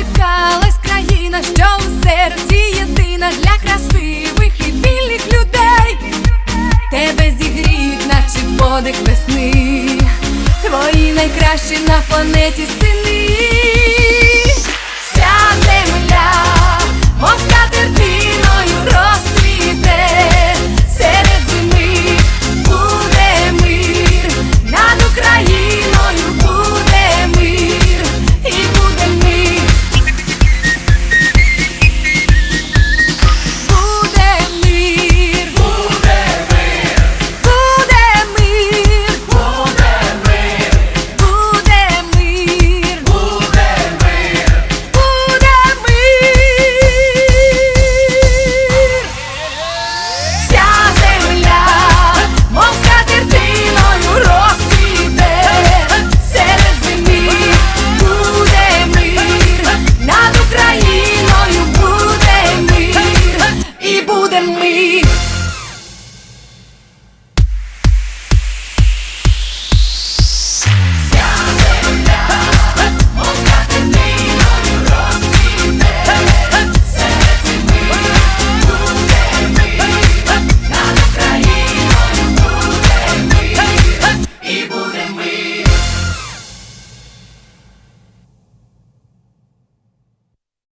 Зачекалась країна, що в серці єдина для красивих і вільних людей. Тебе зігріють, наче подих весни, твої найкращі на планеті сини.